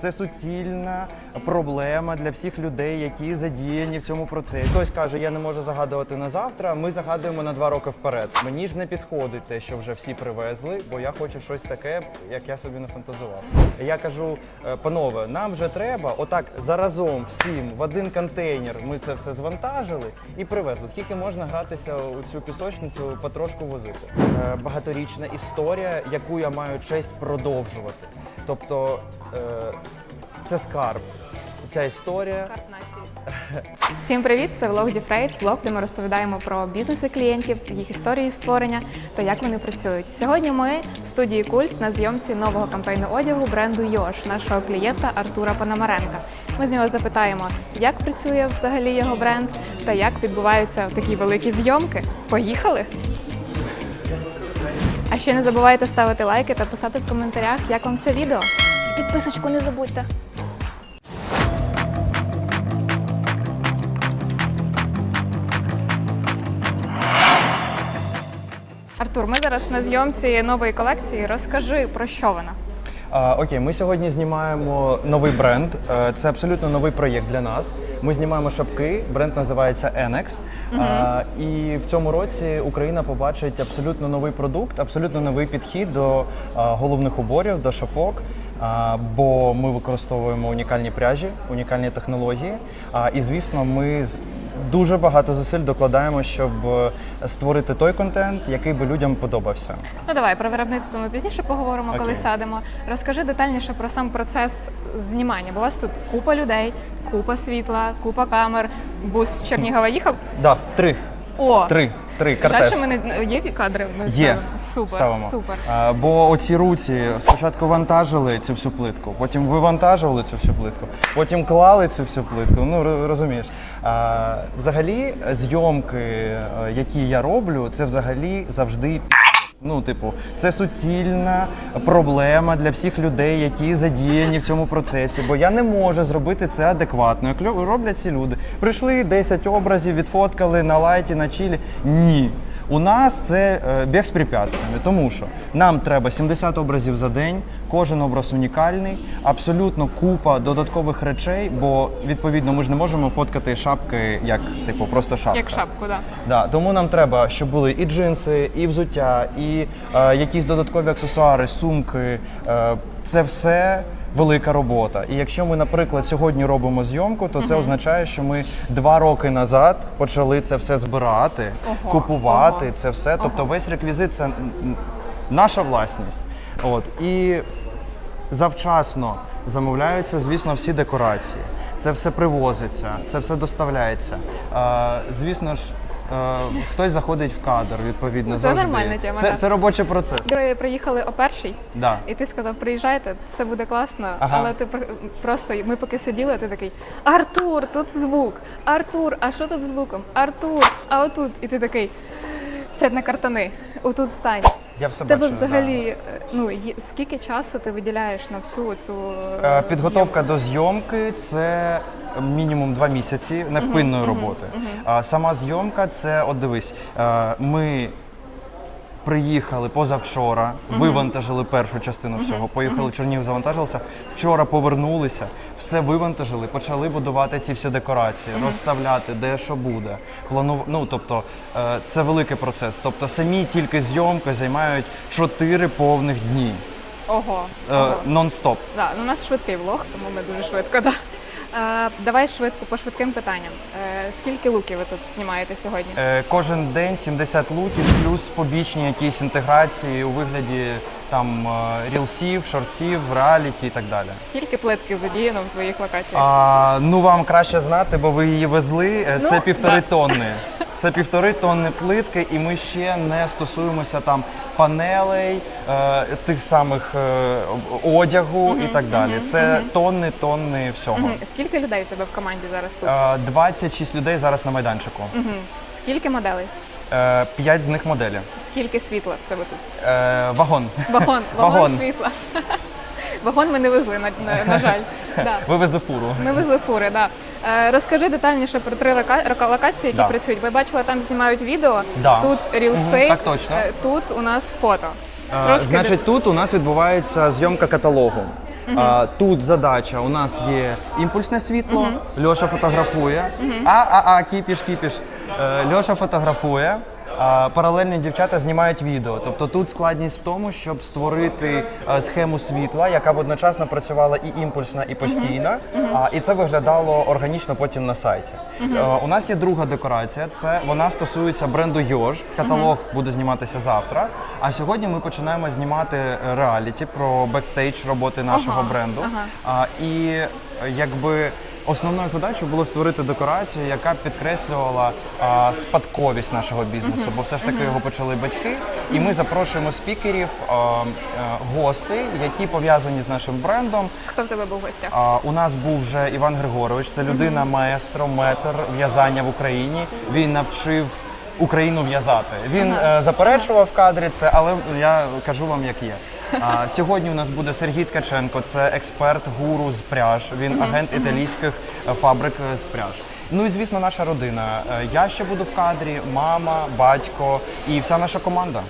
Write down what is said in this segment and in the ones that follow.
Це суцільна проблема для всіх людей, які задіяні в цьому процесі. Хтось каже, я не можу загадувати на завтра. Ми загадуємо на два роки вперед. Мені ж не підходить те, що вже всі привезли, бо я хочу щось таке, як я собі не фантазував. Я кажу, «Е, панове, нам вже треба отак заразом всім в один контейнер. Ми це все звантажили і привезли. Скільки можна гратися у цю пісочницю, потрошку возити? Е, Багаторічна історія, яку я маю честь продовжувати. Тобто е, це скарб. Ця історія. Всім привіт! Це влог Діфрейд, влог, де ми розповідаємо про бізнеси клієнтів, їх історії створення та як вони працюють. Сьогодні ми в студії Культ на зйомці нового кампейну одягу бренду Йош, нашого клієнта Артура Пономаренка. Ми з нього запитаємо, як працює взагалі його бренд та як відбуваються такі великі зйомки. Поїхали! А ще не забувайте ставити лайки та писати в коментарях, як вам це відео. Підписочку не забудьте. Артур, ми зараз на зйомці нової колекції. Розкажи про що вона. А, окей, ми сьогодні знімаємо новий бренд. Е, Це абсолютно новий проєкт для нас. Ми знімаємо шапки. Бренд називається Enex. А, і в цьому році Україна побачить абсолютно новий продукт, абсолютно новий підхід до а, головних уборів, до шапок. Бо ми використовуємо унікальні пряжі, унікальні технології. І звісно, ми дуже багато зусиль докладаємо, щоб е, створити той контент, який би людям подобався. Ну давай про виробництво ми пізніше поговоримо, коли Окей. сядемо. Розкажи детальніше про сам процес знімання. Бо у вас тут купа людей, купа світла, купа камер. Бус з Чернігова їхав. Да, три. О, Три. Три жаль, кортеж. що ми не є кадри. Ми Є. Супер, Ставимо. супер. А, бо оці руці спочатку вантажили цю всю плитку, потім вивантажували цю всю плитку, потім клали цю всю плитку. Ну розумієш. А, взагалі, зйомки, е, які я роблю, це взагалі завжди. Ну, типу, це суцільна проблема для всіх людей, які задіяні в цьому процесі. Бо я не можу зробити це адекватно. Як роблять ці люди. Прийшли 10 образів, відфоткали на лайті, на чілі. Ні. У нас це е, біг з препятствиями, тому що нам треба 70 образів за день, кожен образ унікальний, абсолютно купа додаткових речей, бо відповідно ми ж не можемо фоткати шапки як типу просто шапка. Як шапку, так. Да, тому нам треба, щоб були і джинси, і взуття, і е, якісь додаткові аксесуари, сумки. Е, це все велика робота. І якщо ми, наприклад, сьогодні робимо зйомку, то це означає, що ми два роки назад почали це все збирати, Ого, купувати ого. це все. Тобто весь реквізит це м, м, наша власність. От і завчасно замовляються, звісно, всі декорації. Це все привозиться, це все доставляється. Е, звісно ж, е, хтось заходить в кадр, відповідно. Це завжди. нормальна тема, Це, це робочий процес. Ми приїхали о першій. Да. І ти сказав, приїжджайте, все буде класно. Ага. Але ти пр- просто ми поки сиділи, ти такий Артур, тут звук. Артур, а що тут з звуком? Артур, а отут. І ти такий сядь на картани, отут стань. Я все тебе бачу, взагалі, е, ну є- скільки часу ти виділяєш на всю цю Е, Підготовка до зйомки це мінімум два місяці невпинної роботи. А Сама зйомка це, от дивись, е, ми. Приїхали позавчора, вивантажили першу частину всього. Поїхали в Чернігів, завантажилися. Вчора повернулися, все вивантажили, почали будувати ці всі декорації, розставляти, де що буде. Плану... Ну тобто е, це великий процес. Тобто самі тільки зйомки займають 4 повних дні Ого. е, ого. нон-стоп. Да, ну, у нас швидкий влог, тому ми дуже швидко. Да. Давай швидко по швидким питанням. Е, скільки луків ви тут знімаєте сьогодні? Е, Кожен день 70 луків, плюс побічні якісь інтеграції у вигляді там е, рілсів, шортів, реаліті і так далі. Скільки плитки задіяно в твоїх локаціях? А, ну вам краще знати, бо ви її везли. Е, Це Ну, півтори да. тонни. Це півтори тонни плитки, і ми ще не стосуємося там панелей, е, тих самих е, одягу і так далі. Це тонни, тонни всього. Мгм. Скільки людей у тебе в команді зараз тут? Е, 26 людей зараз на майданчику. Мгм. Скільки моделей? Е, П'ять з них моделі. Скільки світла в тебе тут? Е, Вагон. Вагон, вагон, Вагон. світла. Вагон ми не везли, на, на, на жаль. Да. Вивезли фуру. Ми везли фури, да. Е, розкажи детальніше про три рока- локації, які Да. працюють. Ви бачила, там знімають відео, Да. тут рілси, Мгм, так точно. е, тут у нас фото. Е, Трошки Значить, тут у нас відбувається зйомка каталогу. А, тут задача: у нас є імпульсне світло, Льоша фотографує. А, а, а, кіпіш, кіпіш. Е, Льоша фотографує. Паралельні дівчата знімають відео. Тобто тут складність в тому, щоб створити е, схему світла, яка б одночасно працювала і імпульсна, і постійна. А, і це виглядало органічно потім на сайті. Е, у нас є друга декорація. Це вона стосується бренду Йож. Каталог буде зніматися завтра. А сьогодні ми починаємо знімати е, реаліті про бекстейдж роботи нашого бренду. і якби основною задачею було створити декорацію, яка підкреслювала а, спадковість нашого бізнесу, бо все ж таки його почали батьки. І ми запрошуємо спікерів, а, а, гостей, які пов'язані з нашим брендом. Хто в тебе був в гостях? А, у нас був вже Іван Григорович, це людина маестро, метр в'язання в Україні. Він навчив. Україну в'язати. Він е, заперечував в кадрі це, але я кажу вам, як є. А, сьогодні у нас буде Сергій Ткаченко, це експерт гуру з пряж. Він агент італійських е, фабрик е, з пряж. Ну і звісно, наша родина. Е, Я ще буду в кадрі, мама, батько і вся наша команда.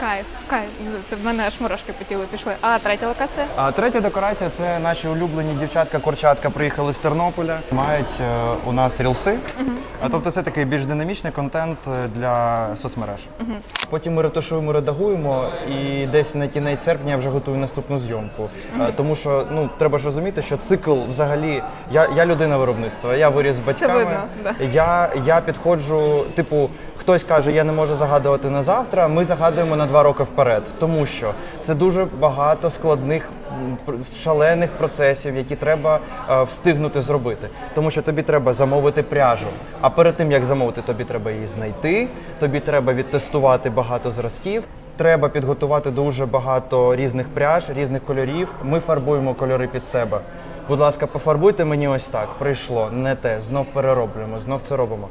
Кайф, кайф. Ну, Це в мене аж мурашки по тілу пішли. А третя локація? А третя декорація це наші улюблені дівчатка-корчатка приїхали з Тернополя. Мають е, у нас рілси. А тобто це такий більш динамічний контент е, для соцмереж. Потім ми ретушуємо, редагуємо, і десь на кінець серпня я вже готую наступну зйомку. Е, Тому що ну треба ж розуміти, що цикл взагалі. Я, я людина виробництва, я виріс з батьками. видно, да. Я, я підходжу, типу, хтось каже, я не можу загадувати на завтра. Ми загадуємо на два роки вперед, тому що це дуже багато складних, шалених процесів, які треба е, встигнути зробити. Тому що тобі треба замовити пряжу. А перед тим як замовити, тобі треба її знайти, тобі треба відтестувати багато зразків. Треба підготувати дуже багато різних пряж, різних кольорів. Ми фарбуємо кольори під себе. Будь ласка, пофарбуйте мені ось так. Прийшло не те, знов перероблюємо, знов це робимо.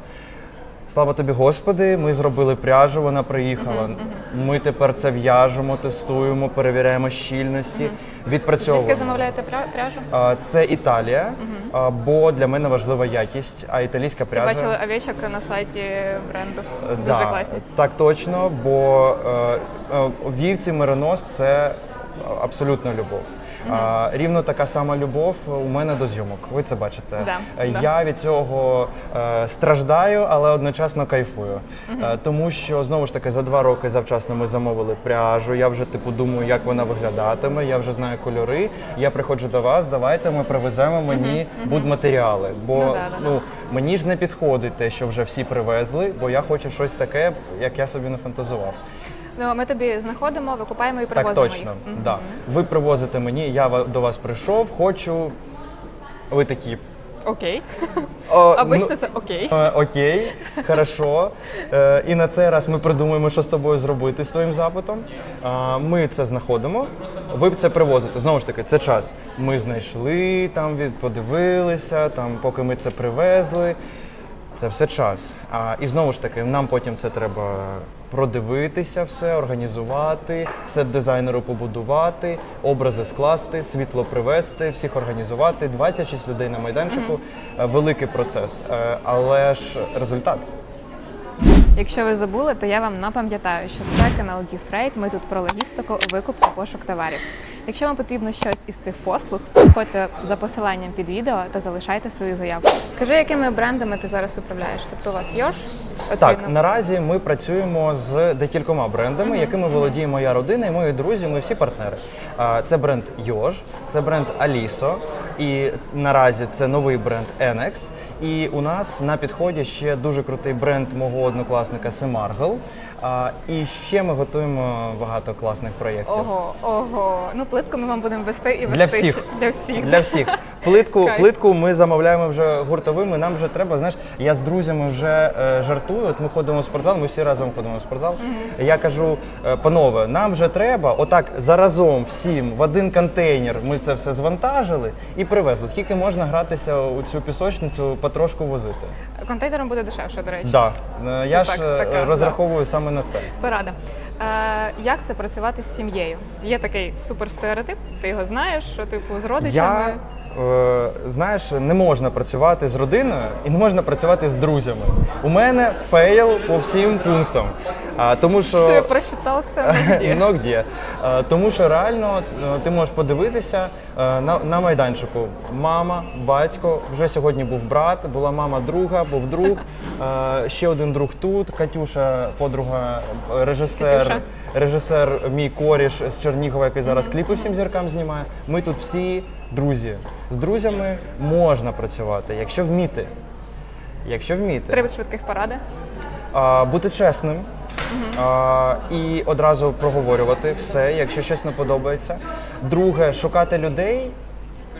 Слава тобі, Господи, ми зробили пряжу, вона приїхала. Ми тепер це в'яжемо, тестуємо, перевіряємо щільності, відпрацьовуємо. Звідки замовляєте пря- пряжу? А, Це Італія, а, бо для мене важлива якість, а італійська Це пряжа. бачили овечок на сайті бренду. Е, Дуже да, класні. Так точно, бо е, е, вівці меринос це абсолютна любов. А, рівно така сама любов у мене до зйомок. Ви це бачите. Да, Е, да. Я від цього е, страждаю, але одночасно кайфую. Е, тому що знову ж таки за два роки завчасно ми замовили пряжу. Я вже типу думаю, як вона виглядатиме. Я вже знаю кольори. Я приходжу до вас. Давайте ми привеземо мені будматеріали. Бо Ну да, да, да. ну мені ж не підходить те, що вже всі привезли, бо я хочу щось таке, як я собі не фантазував. Ну, ми тобі знаходимо, викупаємо і Так точно. їх. Да. Ви привозите мені, я ва- до вас прийшов, хочу. Ви такі. Окей. О, Обично ну, це окей. е, окей, хорошо. Е, і на цей раз ми придумаємо, що з тобою зробити з твоїм запитом. Е, ми це знаходимо, ви це привозите. Знову ж таки, це час. Ми знайшли, там від подивилися, там, поки ми це привезли. Це все час. А, і знову ж таки, нам потім це треба продивитися, все, організувати, сет дизайнеру побудувати, образи скласти, світло привезти, всіх організувати. 26 людей на майданчику. Е, Великий процес. Е, Але ж результат. Якщо ви забули, то я вам напам'ятаю, що це канал Діфрейт. Ми тут про логістику, викуп та пошук товарів. Якщо вам потрібно щось із цих послуг, переходьте за посиланням під відео та залишайте свою заявку. Скажи, якими брендами ти зараз управляєш? Тобто у вас Йош? Так, наразі ми працюємо з декількома брендами, якими володіє моя родина і мої друзі. Ми всі партнери. А, Це бренд Йож, це бренд Алісо, і наразі це новий бренд Enex. І у нас на підході ще дуже крутий бренд мого однокласника Семаргл. А, І ще ми готуємо багато класних проєктів. Ого, ого. Ну, плитку ми вам будемо вести і вести. Для всіх. Для всіх. Для всіх. Плитку, плитку ми замовляємо вже гуртовими. Нам вже треба. Знаєш, я з друзями вже е, жартую. От ми ходимо в спортзал, ми всі разом ходимо в спортзал. Я кажу, е, панове, нам вже треба отак заразом всім в один контейнер. Ми це все звантажили і привезли. Скільки можна гратися у цю пісочницю, потрошку возити? Контейнером буде дешевше, до речі. Да. Це Я Це ж так, е, така, розраховую саме на це. Порада. Е, як це працювати з сім'єю? Є такий суперстереотип, ти його знаєш, що типу з родичами. Я е, знаєш, не можна працювати з родиною і не можна працювати з друзями. У мене фейл по всім пунктам. А, тому що я прочитався Ну, где? Е, Тому що реально е, ти можеш подивитися е, на, на майданчику. Мама, батько, вже сьогодні був брат, була мама друга, був друг, е, ще один друг тут. Катюша, подруга, е, режисер. Катюша. Режисер мій коріш з Чернігова, який зараз кліпи всім зіркам знімає. Ми тут всі друзі. З друзями можна працювати, якщо вміти. Якщо вміти. Треба швидких поради. А, бути чесним а, і одразу проговорювати все, якщо щось не подобається. Друге, шукати людей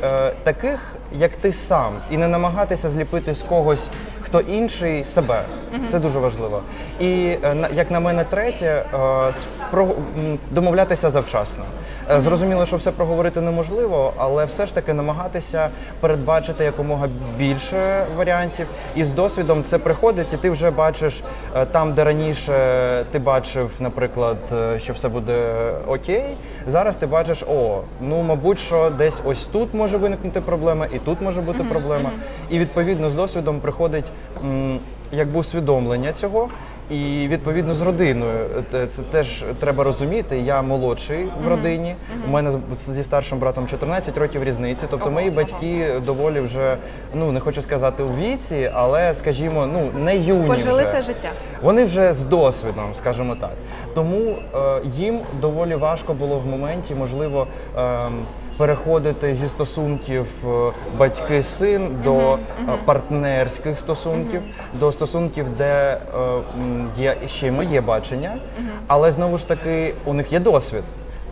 е, таких, як ти сам, і не намагатися зліпити з когось хто інший себе. Це дуже важливо. І е, як на мене, третє, е, домовлятися завчасно. Е, Зрозуміло, що все проговорити неможливо, але все ж таки намагатися передбачити якомога більше варіантів. І з досвідом це приходить, і ти вже бачиш там, де раніше ти бачив, наприклад, що все буде окей. Зараз ти бачиш, о, ну мабуть, що десь ось тут може виникнути проблема, і тут може бути проблема. І відповідно з досвідом приходить м, якби усвідомлення цього. І відповідно з родиною це теж треба розуміти. Я молодший в родині. У мене з- зі старшим братом 14 років різниці. Тобто мої батьки доволі вже ну не хочу сказати у віці, але скажімо, ну не юні Пожили вже. це життя. Вони вже з досвідом, скажімо так. Тому е, їм доволі важко було в моменті, можливо, ем, переходити зі стосунків е, батьки-син до е, партнерських стосунків, до стосунків, де е, є ще й моє бачення, але знову ж таки у них є досвід.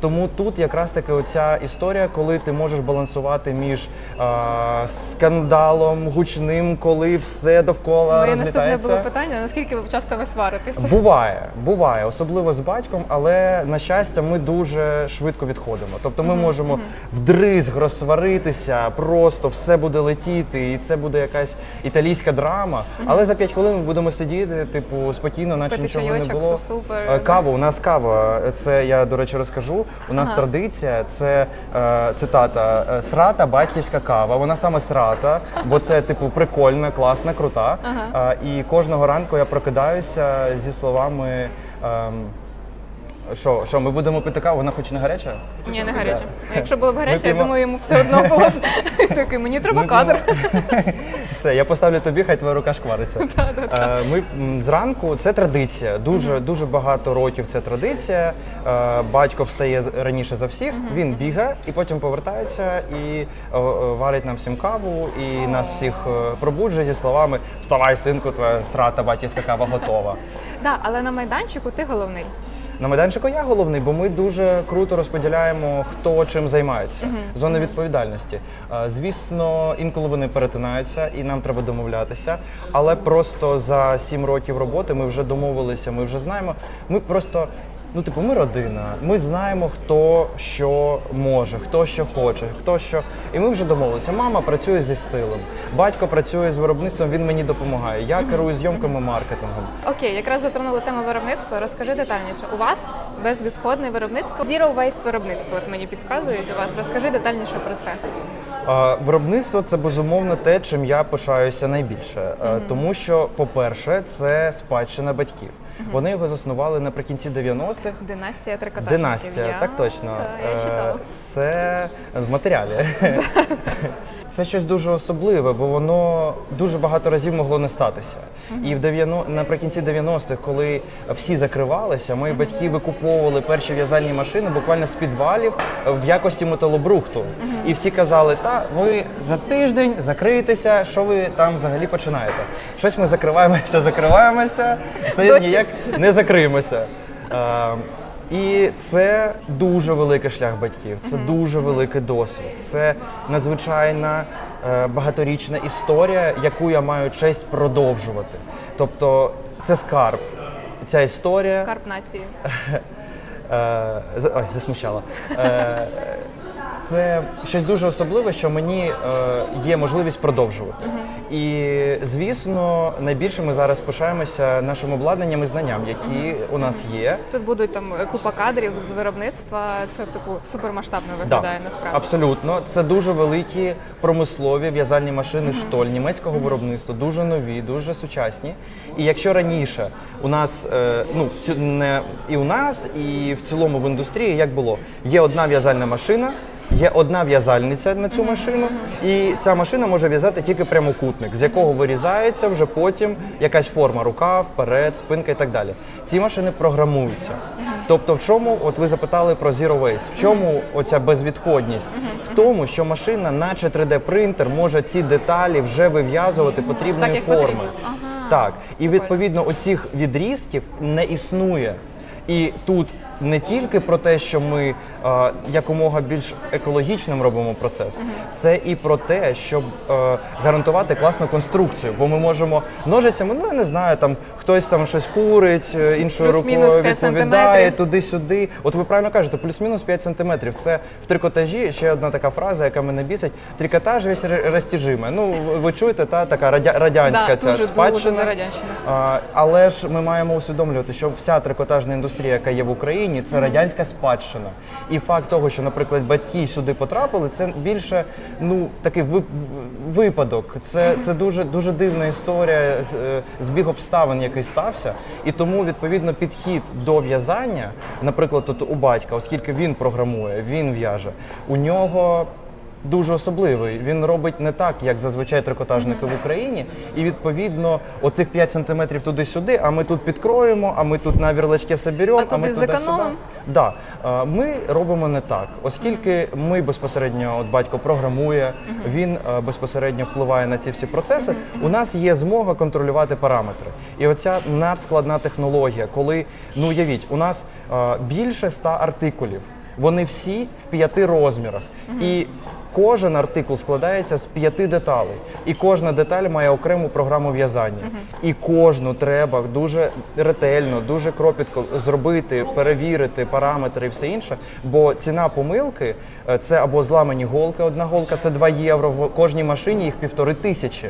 Тому тут якраз таки оця історія, коли ти можеш балансувати між е, скандалом гучним, коли все довкола Моє наступне розлітається. було питання: наскільки часто ви сваритеся? Буває, буває, особливо з батьком, але на щастя, ми дуже швидко відходимо. Тобто ми можемо вдризг розсваритися, просто все буде летіти, і це буде якась італійська драма. Але за 5 хвилин ми будемо сидіти, типу, спокійно, наче Пити нічого не чайочок, було. все супер. Е, Кава, у нас кава. Це я, до речі, розкажу. У нас Ага. традиція, це е, цитата е, срата батьківська кава. Вона саме срата, бо це типу прикольна, класна, крута. Е, і кожного ранку я прокидаюся зі словами. ем, що, що ми будемо пити каву, вона хоч не гаряча? Ні, не гаряче. А якщо було б гаряче, я п'ємо- думаю, йому все одно було б такий, мені треба Ми кадр. Все, я поставлю тобі, хай твоя рука шквариться. Е, Ми м, зранку це традиція. Дуже дуже багато років це традиція. Е, Батько встає з- раніше за всіх, він бігає і потім повертається і е, е, варить нам всім каву, і нас всіх е, пробуджує зі словами Вставай, синку, твоя срата батьківська кава готова. Да, але на майданчику ти головний. На майданчику я головний, бо ми дуже круто розподіляємо, хто чим займається. Зони відповідальності. Е, Звісно, інколи вони перетинаються, і нам треба домовлятися. Але просто за сім років роботи ми вже домовилися, ми вже знаємо. Ми просто. Ну, типу, ми родина, ми знаємо, хто що може, хто що хоче, хто що. І ми вже домовилися. Мама працює зі стилем, батько працює з виробництвом, він мені допомагає. Я керую зйомками маркетингом. Окей, якраз затронули тему виробництва. Розкажи детальніше. У вас безвідходне виробництво, zero waste виробництво. От мені підказують у вас. Розкажи детальніше про це. А, Виробництво це безумовно те, чим я пишаюся найбільше, Е, тому що, по-перше, це спадщина батьків. Вони його заснували наприкінці 90-х. Династія трикотажників. Династія, Я- так точно. Я Е, читала. Це в матеріалі. Це щось дуже особливе, бо воно дуже багато разів могло не статися. І в 90, наприкінці 90-х, коли всі закривалися, мої батьки викуповували перші в'язальні машини буквально з підвалів в якості металобрухту. І всі казали, та ви за тиждень закриєтеся, що ви там взагалі починаєте? Щось ми закриваємося, закриваємося, все Досі. Ніяк не закриємося. Е, і це дуже великий шлях батьків, це дуже великий досвід. Це надзвичайна е, багаторічна історія, яку я маю честь продовжувати. Тобто це скарб. Ця історія Скарб нації. е, за- ой, засмущала. Е, це щось дуже особливе, що мені е, є можливість продовжувати. І звісно, найбільше ми зараз пишаємося нашим обладнанням і знанням, які у нас є. Тут будуть там купа кадрів з виробництва. Це типу супермасштабно виглядає насправді. Абсолютно, це дуже великі промислові в'язальні машини штоль німецького виробництва, дуже нові, дуже сучасні. І якщо раніше у нас е, ну в ці- не і у нас, і в цілому в індустрії як було, є одна в'язальна машина. Є одна в'язальниця на цю машину, і ця машина може в'язати тільки прямокутник, з якого вирізається вже потім якась форма рука, вперед, спинка і так далі. Ці машини програмуються. Тобто, в чому, от ви запитали про Zero Waste, в чому оця безвідходність? В тому, що машина, наче 3D-принтер, може ці деталі вже вив'язувати потрібної форми. Так, і відповідно оцих відрізків не існує. І тут не тільки про те, що ми е, якомога більш екологічним робимо процес, це і про те, щоб е, гарантувати класну конструкцію. Бо ми можемо ножицями, ну я не знаю, там хтось там щось курить, е, іншою Плюс-мінус рукою 5 відповідає сантиметрів. туди-сюди. От ви правильно кажете, плюс-мінус 5 сантиметрів. Це в трикотажі ще одна така фраза, яка мене бісить. Трикотаж весь ре- розтяжимий. Ну ви- чуєте, та така радя- радянська Да, ця дуже, спадщина. дуже радянщина. А, але ж ми маємо усвідомлювати, що вся трикотажна індустрія, яка є в Україні, це радянська спадщина. І факт того, що, наприклад, батьки сюди потрапили, це більше ну такий ви- випадок. Це, це дуже дуже дивна історія, е, збіг обставин, який стався. І тому відповідно підхід до в'язання, наприклад, от у батька, оскільки він програмує, він в'яже, у нього дуже особливий. Він робить не так, як зазвичай трикотажники в Україні. І відповідно, оцих 5 сантиметрів туди-сюди, а ми тут підкроємо, а ми тут на вірлачке соберемо, А ми туди туди-сюди. Да. Ми робимо не так, оскільки ми безпосередньо, от батько програмує, він е, безпосередньо впливає на ці всі процеси. У нас є змога контролювати параметри. І оця надскладна технологія, коли ну уявіть, у нас е, більше ста артикулів. Вони всі в п'яти розмірах. І кожен артикул складається з п'яти деталей. І кожна деталь має окрему програму в'язання. І кожну треба дуже ретельно, дуже кропітко зробити, перевірити параметри і все інше. Бо ціна помилки е, це або зламані голки, одна голка це 2 євро. В кожній машині їх півтори тисячі.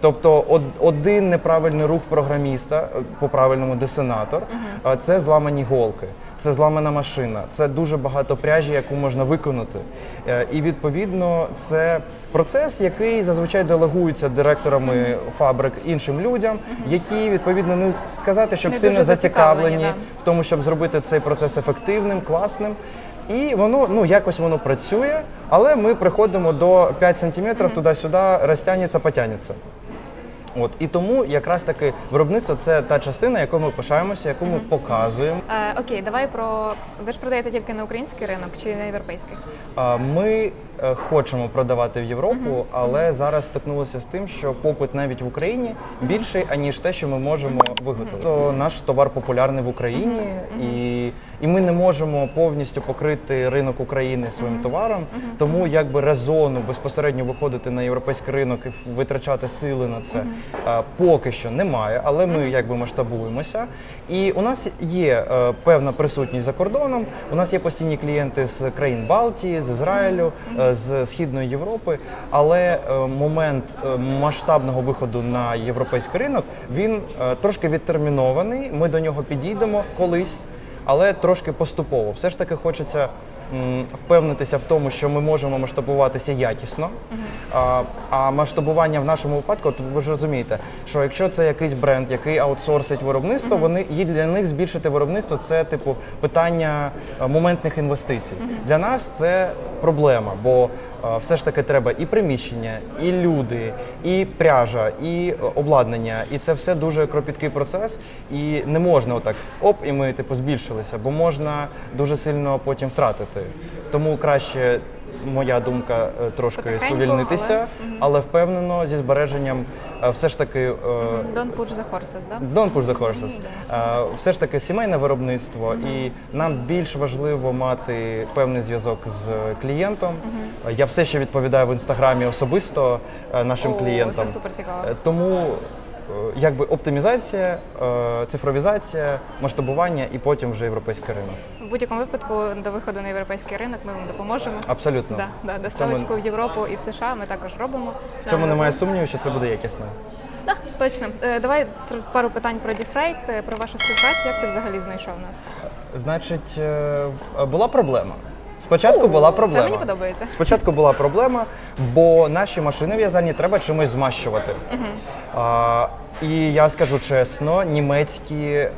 Тобто од- один неправильний рух програміста, е, по правильному десенатор, а це зламані голки, це зламана машина, це дуже багато пряжі, яку можна виконати. Е, І відповідно це процес, який зазвичай делегується директорами фабрик іншим людям, які відповідно не сказати, щоб Не сильно зацікавлені зацікавлені, в тому, щоб зробити цей процес ефективним, класним. І воно ну якось воно працює, але ми приходимо до 5 сантиметрів туди-сюди, розтягнеться, потягнеться. От і тому якраз таки виробництво це та частина, якою ми пишаємося, яку ми показуємо. Е, окей, давай про ви ж продаєте тільки на український ринок чи на європейський? А, Ми е, хочемо продавати в Європу, але зараз стикнулися з тим, що попит навіть в Україні більший, аніж те, що ми можемо виготовити. То наш товар популярний в Україні, і, і ми не можемо повністю покрити ринок України своїм товаром. Тому якби резону безпосередньо виходити на європейський ринок і витрачати сили на це е, поки що немає, але ми якби масштабуємося. І у нас є е, певна присутність за кордоном. У нас є постійні клієнти з країн Балтії, з Ізраїлю, е, з Східної Європи. Але е, момент е, масштабного виходу на європейський ринок він е, трошки відтермінований. Ми до нього підійдемо колись, але трошки поступово. Все ж таки хочеться. м, Впевнитися в тому, що ми можемо масштабуватися якісно. А, а масштабування в нашому випадку, от ви ж розумієте, що якщо це якийсь бренд, який аутсорсить виробництво, вони і для них збільшити виробництво це типу питання е, моментних інвестицій. Для нас це проблема, бо все ж таки треба і приміщення, і люди, і пряжа, і е, обладнання. І це все дуже кропіткий процес. І не можна отак оп, і ми типу збільшилися, бо можна дуже сильно потім втратити. Тому краще. Моя думка е, трошки Потихеньку, сповільнитися, але, впевнено зі збереженням е, все ж таки е, Don't push the horses, да? Don't push the horses. Все ж таки сімейне виробництво, і нам більш важливо мати певний зв'язок з клієнтом. Я все ще відповідаю в інстаграмі особисто нашим О, клієнтам. це супер цікаво. Тому якби оптимізація, е, цифровізація, масштабування і потім вже європейський ринок. В будь-якому випадку до виходу на європейський ринок ми вам допоможемо. Абсолютно. Да, да, доставочку цьому, в Європу і в США ми також робимо. в цьому немає сумнівів, що це буде якісно. Так, точно. Е, Давай пару питань про Діфрейт, е, про вашу співпрацю. Як ти взагалі знайшов нас? Значить, е, була проблема. Спочатку була проблема. Це мені подобається. Спочатку була проблема, бо наші машини в'язальні треба чимось змащувати. А, і я скажу чесно, німецькі е,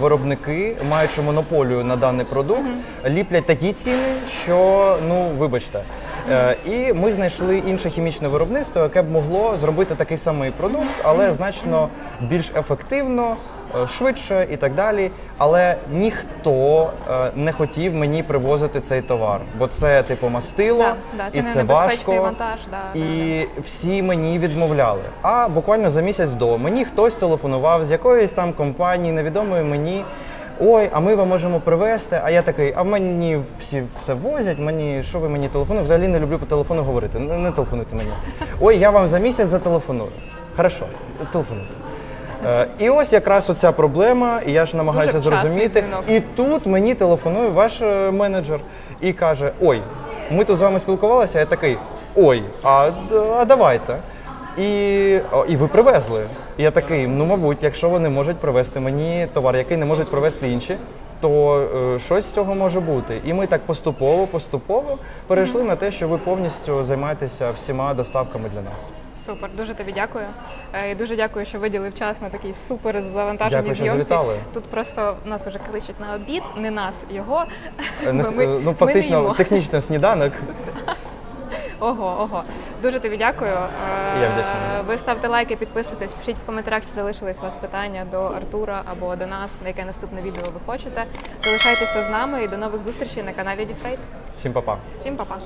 виробники, маючи монополію на даний продукт, ліплять такі ціни, що ну вибачте. Е, і ми знайшли інше хімічне виробництво, яке б могло зробити такий самий продукт, але значно більш ефективно. Е, Швидше і так далі, але ніхто е, не хотів мені привозити цей товар, бо це типу мастило, Да, да, це і не це важко. вантаж, да, да, і всі мені відмовляли. А буквально за місяць до мені хтось телефонував з якоїсь там компанії, невідомої мені. Ой, а ми вам можемо привезти. А я такий, а мені всі все возять. Мені що ви мені телефонуєте? Взагалі не люблю по телефону говорити. Не, не телефонуйте мені. Ой, я вам за місяць зателефоную. Хорошо, телефонуйте. Е, і ось якраз оця проблема, і я ж намагаюся Дуже вчасний зрозуміти. дзвінок. І тут мені телефонує ваш е, менеджер і каже: Ой, ми тут з вами спілкувалися. Я такий, ой, а, д- а давайте. І, о, і ви привезли. І я такий, ну мабуть, якщо вони можуть привезти мені товар, який не можуть привезти інші, то е, щось з цього може бути. І ми так поступово, поступово перейшли на те, що ви повністю займаєтеся всіма доставками для нас. Супер, дуже тобі дякую. Е, І дуже дякую, що виділив час на такий супер що зйомці. завітали. Тут просто нас уже кличуть на обід, не нас, його. Е, не ми- е, ми ну фактично, їмо. технічно сніданок. Ого, ого. Дуже тобі дякую. Е, Я вдячний. Ви ставте лайки, підписуйтесь, пишіть в коментарях, чи залишились у вас питання до Артура або до нас, на яке наступне відео ви хочете. Залишайтеся з нами і до нових зустрічей на каналі Діфрейт. Всім па-па. Всім па-па!